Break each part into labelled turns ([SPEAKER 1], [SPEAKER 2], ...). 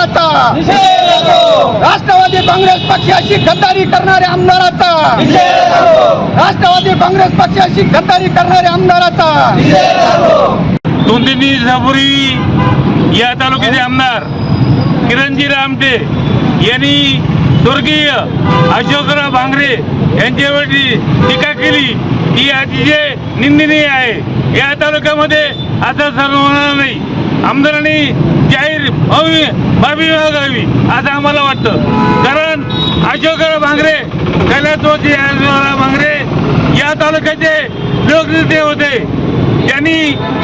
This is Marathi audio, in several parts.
[SPEAKER 1] आमदाराचा राष्ट्रवादी काँग्रेस पक्षाशी गद्दारी करणाऱ्या आमदाराचा. राष्ट्रवादी काँग्रेस पक्षाशी गद्दारी करणाऱ्या आमदाराचा.
[SPEAKER 2] दोन तीन दिवसापूर्वी या तालुक्याचे आमदार किरणजी रामटे यांनी स्वर्गीय अशोकराव भांगरे यांच्यावरती टीका केली. ही अतिशय निंदनीय आहे. या तालुक्यामध्ये आता सर्व होणार नाही. आमदारांनी जाहीर व्हावी बाबी असं आम्हाला वाटतं. कारण अशोकराव भांगरे कैलासवासी भांगरे या तालुक्याचे लोकनेते होते. त्यांनी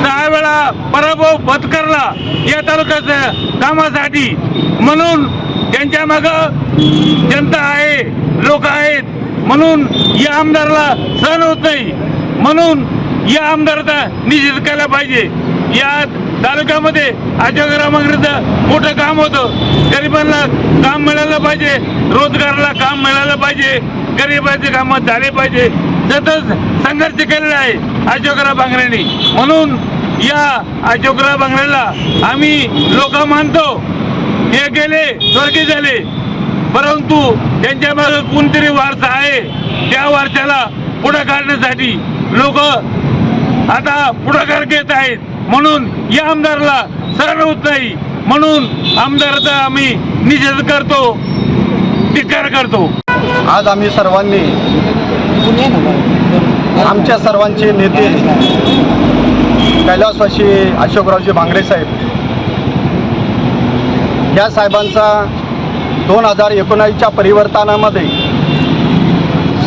[SPEAKER 2] सहा वेळा पराभव पत्करला या तालुक्याच्या कामासाठी. म्हणून त्यांच्या माग जनता आहे लोक आहेत. म्हणून या आमदाराला सहन होत नाही. म्हणून या आमदाराचा निषेध केला पाहिजे. यात तालुक्यामध्ये अजोगरा मंगरीचं मोठं काम होतं. गरिबांना काम मिळालं पाहिजे. रोजगाराला काम मिळालं पाहिजे. गरिबाचे कामं झाले पाहिजे. सतत संघर्ष केलेला आहे अशोकराव बांगरेंनी म्हणून या अशोकराव बांगरेला आम्ही लोक मानतो. हे गेले स्वर्गीय झाले. परंतु त्यांच्या मागे कोणतरी वारसा आहे. त्या वारशाला पुढे काढण्यासाठी लोक आता पुढाकार घेत आहेत. म्हणून या आमदारला सहन होत नाही. म्हणून आमदाराचा आम्ही निषेध करतो धिक्कार करतो.
[SPEAKER 1] आज आम्ही सर्वांनी आमच्या सर्वांचे नेते कैलासवासी अशोकरावजी भांगरे साहेब या साहेबांचा दोन हजार एकोणावीसच्या परिवर्तनामध्ये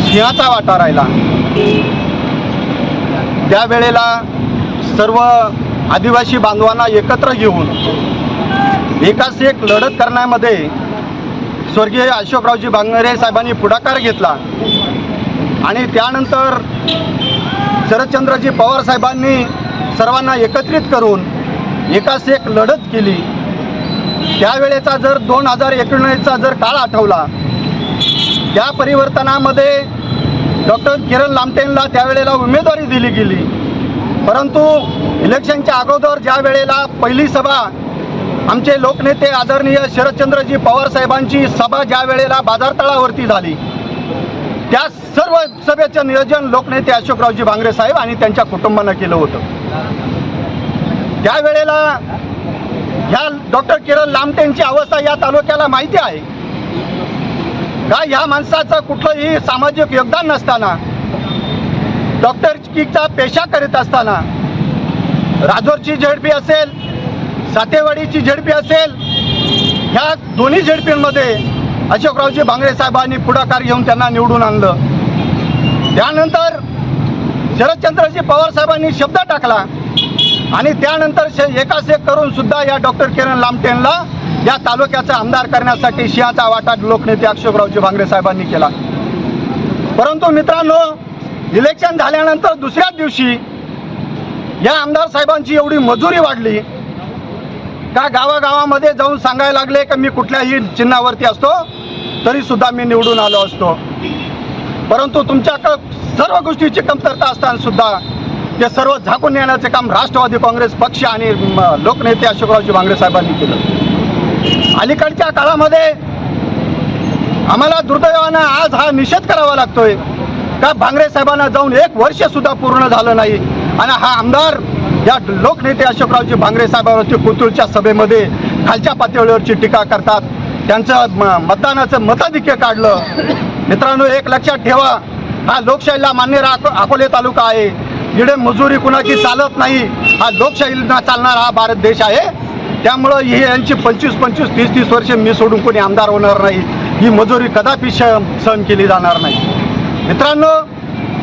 [SPEAKER 1] सिंहाचा वाटा राहिला. त्यावेळेला सर्व आदिवासी बांधवांना एकत्र घेऊन एकाच एक लढत करण्यामध्ये स्वर्गीय अशोकरावजी बांगरे साहेबांनी पुढाकार घेतला. आणि त्यानंतर शरदचंद्रजी पवार साहेबांनी सर्वांना एकत्रित करून एकाच एक लढत केली. त्यावेळेचा जर दोन हजार एकोणीसचा जर काळ आठवला त्या परिवर्तनामध्ये डॉक्टर किरण लामटेंना त्यावेळेला उमेदवारी दिली गेली. परंतु इलेक्शनच्या अगोदर ज्या वेळेला पहिली सभा आमचे लोकनेते आदरणीय शरदचंद्रजी पवार साहेबांची सभा ज्या वेळेला बाजारतळावरती झाली त्या सर्व सभेचं नियोजन लोकनेते अशोकरावजी भांगरे साहेब आणि त्यांच्या कुटुंबानं केलं होतं. त्यावेळेला ह्या डॉक्टर किरण लामटेंची अवस्था या तालुक्याला माहिती आहे. का ह्या माणसाचं कुठलंही सामाजिक योगदान नसताना डॉक्टरकीचा पेशा करीत असताना राजोरची झेडपी असेल सातेवाडीची झेडपी असेल ह्या दोन्ही झेडपींमध्ये अशोकरावजी भांगरे साहेबांनी पुढाकार घेऊन त्यांना निवडून आणलं. त्यानंतर शरदचंद्रजी पवार साहेबांनी शब्द टाकला आणि त्यानंतर श- एकाच एक करून सुद्धा या डॉक्टर किरण लामटेंना या तालुक्याचा आमदार करण्यासाठी शिहाचा वाटा लोकनेते अशोकरावजी भांगरे साहेबांनी केला. परंतु मित्रांनो इलेक्शन झाल्यानंतर दुसऱ्याच दिवशी या आमदार साहेबांची एवढी मजुरी वाढली. का गावागावामध्ये जाऊन सांगायला लागले का मी कुठल्याही चिन्हावरती असतो तरी सुद्धा मी निवडून आलो असतो. परंतु तुमच्याकडं सर्व गोष्टीची कमतरता असताना सुद्धा ते सर्व झाकून येण्याचे काम राष्ट्रवादी काँग्रेस पक्ष आणि म, लोकनेते अशोकरावजी भांगरे साहेबांनी केलं. अलीकडच्या काळामध्ये आम्हाला दुर्दैवानं आज हा निषेध करावा लागतोय. का भांगरे साहेबांना जाऊन एक वर्ष सुद्धा पूर्ण झालं नाही? आणि हा आमदार या लोकनेते अशोकरावजी भांगरे साहेबांवरती पुतुळच्या सभेमध्ये खालच्या पातळीवरची टीका करतात. त्यांचं म- मतदानाचं मताधिक्य काढलं. मित्रांनो एक लक्षात ठेवा हा लोकशाहीला मान्य रा- अकोले तालुका आहे. जिथे मजुरी कुणाची चालत नाही. हा लोकशाहीला चालणारा हा भारत देश आहे. त्यामुळं हे यांची पंचवीस पंचवीस तीस तीस वर्षे मी सोडून कोणी आमदार होणार नाही. ही मजुरी कदापि सहन केली जाणार नाही. मित्रांनो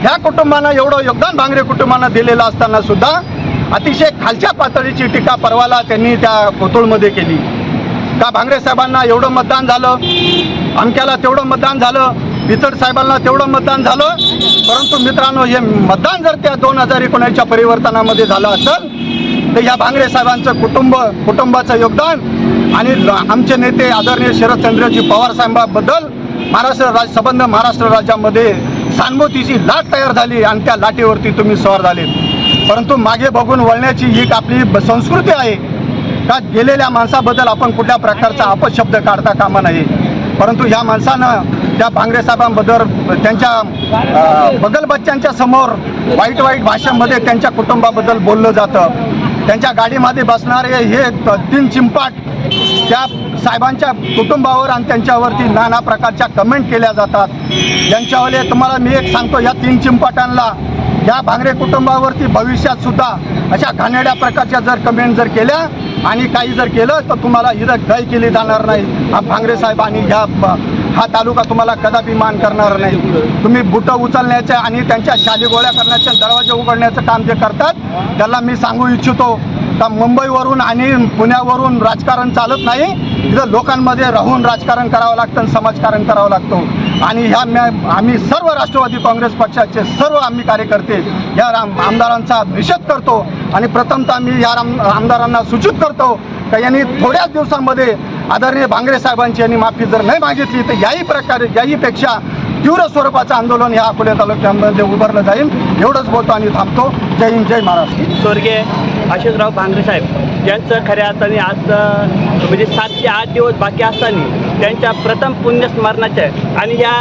[SPEAKER 1] ह्या कुटुंबानं एवढं योगदान भांगरे कुटुंबानं दिलेलं असताना सुद्धा अतिशय खालच्या पातळीची टीका परवाला त्यांनी त्या कोथरूडमध्ये केली. का भांगरे साहेबांना एवढं मतदान झालं अमक्याला तेवढं मतदान झालं इतर साहेबांना तेवढं मतदान झालं. परंतु मित्रांनो हे मतदान जर त्या दोन हजार एकोणीसच्या परिवर्तनामध्ये झालं असेल तर या भांगरे साहेबांचं कुटुंब कुटुंबाचं योगदान आणि ल- आमचे नेते आदरणीय शरदचंद्रजी पवार साहेबांबद्दल महाराष्ट्र राज संबंध महाराष्ट्र राज्यामध्ये सहानुभूतीची लाट तयार झाली आणि त्या लाटेवरती तुम्ही स्वार झाले. परंतु मागे बघून वळण्याची एक आपली संस्कृती आहे का गेलेल्या माणसाबद्दल आपण कुठल्या प्रकारचा अपशब्द काढता कामा नये. परंतु या माणसानं त्या भांगरे साहेबांबद्दल त्यांच्या बगल बच्च्यांच्या समोर वाईट वाईट भाषेमध्ये त्यांच्या कुटुंबाबद्दल बोललं जातं. त्यांच्या गाडीमध्ये बसणारे हे तीन चिंपाट त्या साहेबांच्या कुटुंबावर आणि त्यांच्यावरती नाना प्रकारच्या कमेंट केल्या जातात. यांच्यावाले तुम्हाला मी एक सांगतो या तीन चिंपाटांना या भांगरे कुटुंबावरती भविष्यात सुद्धा अशा घाणेड्या प्रकारच्या जर कमेंट जर केल्या आणि काही जर केलं तर तुम्हाला इथं गय केली जाणार नाही. हा भांगरे साहेब आणि ह्या हा तालुका तुम्हाला कदापि मान करणार नाही. तुम्ही बुटं उचलण्याचे आणि त्यांच्या शाली गोळ्या करण्याचे दरवाजे उघडण्याचं काम जे करतात त्याला मी सांगू इच्छितो. का मुंबईवरून आणि पुण्यावरून राजकारण चालत नाही इथं लोकांमध्ये राहून राजकारण करावं लागतं आणि समाजकारण करावं लागतं. आणि ह्या मॅ आम्ही सर्व राष्ट्रवादी काँग्रेस पक्षाचे सर्व आम्ही कार्यकर्ते या राम आमदारांचा निषेध करतो. आणि प्रथमतः मी या राम आमदारांना सूचित करतो का यांनी थोड्याच दिवसांमध्ये आदरणीय भांगरे साहेबांची यांनी माफी जर नाही मागितली तर याही प्रकारे याहीपेक्षा तीव्र स्वरूपाचं आंदोलन या अकोले तालुक्यामध्ये उभारलं जाईल. एवढंच बोलतो आणि थांबतो. जय हिंद जय महाराष्ट्र.
[SPEAKER 3] स्वर्गीय अशोकराव भांगरे साहेब यांचं खऱ्या अर्थाने आज म्हणजे सात ते आठ दिवस बाकी असताना त्यांच्या प्रथम पुण्यस्मरणाच्या आणि या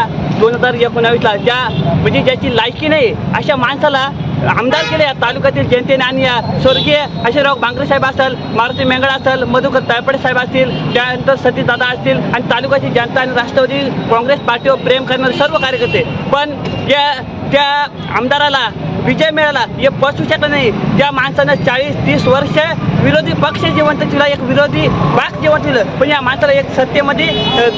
[SPEAKER 3] दोन हजार एकोणावीसला ज्या म्हणजे ज्याची लायकी नाही अशा माणसाला आमदार केले या तालुक्यातील जनतेने आणि या स्वर्गीय अशोकराव भांगरे साहेब असेल मारुती मेंगळ असेल मधुकर तायपडे साहेब असतील त्यानंतर सतीदादा असतील आणि तालुक्याची जनता आणि राष्ट्रवादी काँग्रेस पार्टीवर प्रेम करणारे सर्व कार्यकर्ते. पण या त्या आमदाराला विजय मिळाला हे पसू शकत नाही. त्या माणसानं चाळीस तीस वर्ष विरोधी पक्ष जिवंत तिला एक विरोधी बाग जिवंत दिलं पण या माणसाला एक सत्तेमध्ये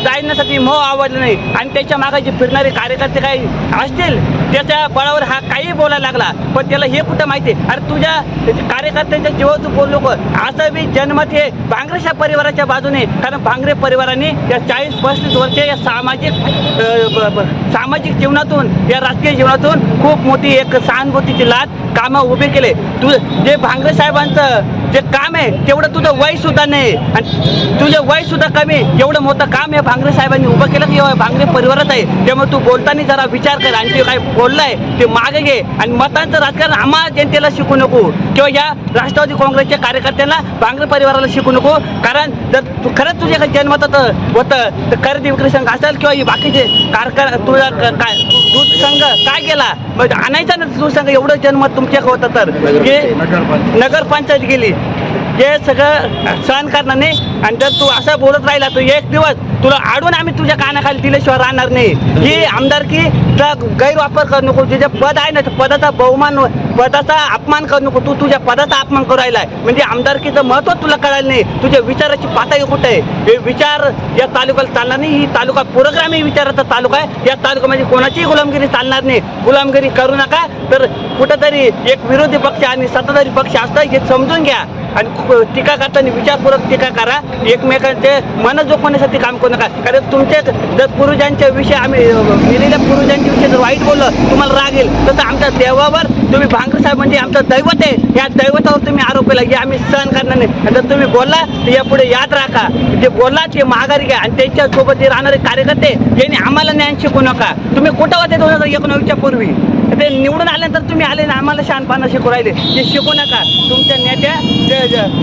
[SPEAKER 3] जाण्यासाठी मोह आवडलं नाही. आणि त्याच्यामागे जे फिरणारे कार्यकर्ते काही असतील त्याच्या बळावर हा काही बोलायला लागला. पण त्याला हे कुठं माहिती? आहे? अरे तुझ्या कार्यकर्त्यांच्या जीवा तू बोललो नको. असं मी जन्मत हे भांगरेच्या परिवाराच्या बाजूने. कारण भांगरे परिवाराने या चाळीस पस्तीस वर्ष या सामाजिक सामाजिक जीवनातून या राजकीय जीवनातून खूप मोठी एक सहानुभूतीची लाट कामं उभे केले. तू जे भांगरे साहेबांचं जे काम आहे तेवढं तुझं वय सुद्धा नाही. आणि तुझं वय सुद्धा कमी. एवढं मोठं काम हे भांगरे साहेबांनी उभं केलं की भांगरे परिवारात आहे. त्यामुळे तू बोलताना जरा विचार कर. आणि ते काय बोललाय ते मागे घे. आणि मतांचं राजकारण आम्हा जनतेला शिकू नको. किंवा या राष्ट्रवादी काँग्रेसच्या कार्यकर्त्यांना भांगरे परिवाराला शिकू नको. कारण जर तू खरंच तुझ्या काही जन्मतात होतं तर खरेदी विक्री संघ असेल किंवा बाकीचे कारकार तुझा काय दूध संघ काय केला? मग आणायचा ना दूध संघ एवढं जन्म तुमच्या होतं तर. हे नगरपंचायत गेली. हे सगळं सहन करणार नाही आणि जर तू असं बोलत राहिला तर एक दिवस तुला आडून आम्ही तुझ्या कानाखाली दिल्याशिवाय राहणार नाही. ही आमदारकीचा गैरवापर करू नको. तुझे पद आहे ना पदाचा बहुमान पदाचा अपमान करू नको. तू तुझ्या पदाचा अपमान करू राहिलाय. म्हणजे आमदारकीचं महत्त्व तुला कळायला नाही. तुझ्या विचाराची पातळी कुठे आहे? हे विचार या तालुक्याला चालणार नाही. ही तालुका पुरोग्रामी विचाराचा तालुका आहे. या तालुक्यामध्ये कोणाचीही गुलामगिरी चालणार नाही. गुलामगिरी करू नका. तर कुठंतरी एक विरोधी पक्ष आणि सत्ताधारी पक्ष असतं हे समजून घ्या. आणि टीका करताना विचारपूर्वक टीका करा. एकमेकांचे मन जोखवण्यासाठी काम करू नका. कारण तुमचे जर पूर्वजांच्या विषयी आम्ही अं, गेलेल्या पूर्वजांच्या विषयी जर वाईट बोललं तुम्हाला राग येईल. तसं आमच्या देवावर तुम्ही भांगर साहेब म्हणजे आमचं दैवत आहे. या दैवतावर तुम्ही आरोप केला. हे आम्ही सहन करणार नाही. जर तुम्ही बोलला तर यापुढे याद राखा. जे बोलला ते माघारी घ्या आणि त्यांच्यासोबत जे राहणारे कार्यकर्ते यांनी आम्हाला ज्ञान शिकू नका. तुम्ही कुठं होते दोन हजार एकोणावीसच्या पूर्वी? ते निवडून आल्यानंतर तुम्ही आले ना आम्हाला शहाणपणा शिकू राहिले. ते शिकू नका. तुमच्या नेत्या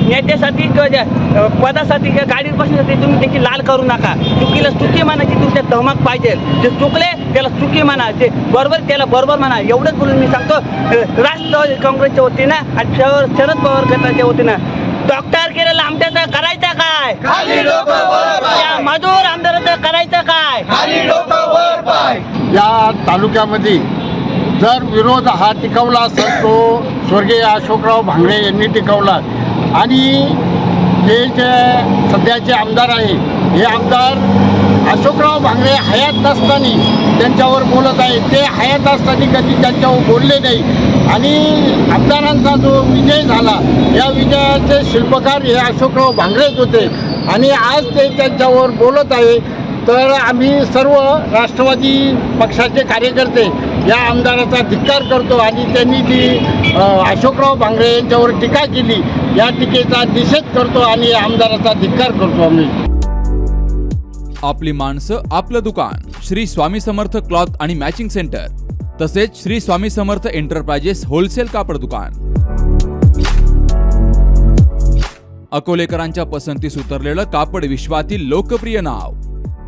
[SPEAKER 3] नेत्यासाठी किंवा पदासाठी किंवा गाडीत बसण्यासाठी तुम्ही त्याची लाल करू नका. चुकीला चुकी मानाची तुमच्या धमक पाहिजे. जे चुकले त्याला चुकी म्हणा. जे बरोबर त्याला बरोबर म्हणा. एवढंच बोलून मी सांगतो. राष्ट्रवादी काँग्रेसच्या वतीनं आणि शरद शरद पवार गटाच्या वतीनं. डॉक्टर केलेलं आमच्याचं करायचं काय. या मजूर आमदाराचं करायचं काय?
[SPEAKER 4] या तालुक्यामध्ये जर विरोध हा टिकवला असेल तो स्वर्गीय अशोकराव भांगडे यांनी टिकवला. आणि हे जे सध्याचे आमदार आहे हे आमदार अशोकराव भांगडे हयात नसताना त्यांच्यावर बोलत आहे. ते हयात असताना कधी त्यांच्यावर बोलले नाही. आणि आमदारांचा जो विजय झाला या विजयाचे शिल्पकार हे अशोकराव भांगडेच होते. आणि आज ते त्यांच्यावर बोलत आहे. तर आम्ही सर्व राष्ट्रवादी पक्षाचे कार्यकर्ते या आमदाराचा धिक्कार करतो आणि त्यांनी जी अशोकराव भांगरे यांच्यावर टीका केली. या टीकेचा निषेध करतो आणि आमदाराचा धिक्कार करतो आम्ही.
[SPEAKER 5] आपली माणसं आपलं दुकान. श्री स्वामी समर्थ क्लॉथ आणि मॅचिंग सेंटर. तसेच श्री स्वामी समर्थ एंटरप्राइजेस होलसेल कापड दुकान. अकोलेकरांच्या पसंतीस उतरलेलं कापड विश्वातील लोकप्रिय नाव.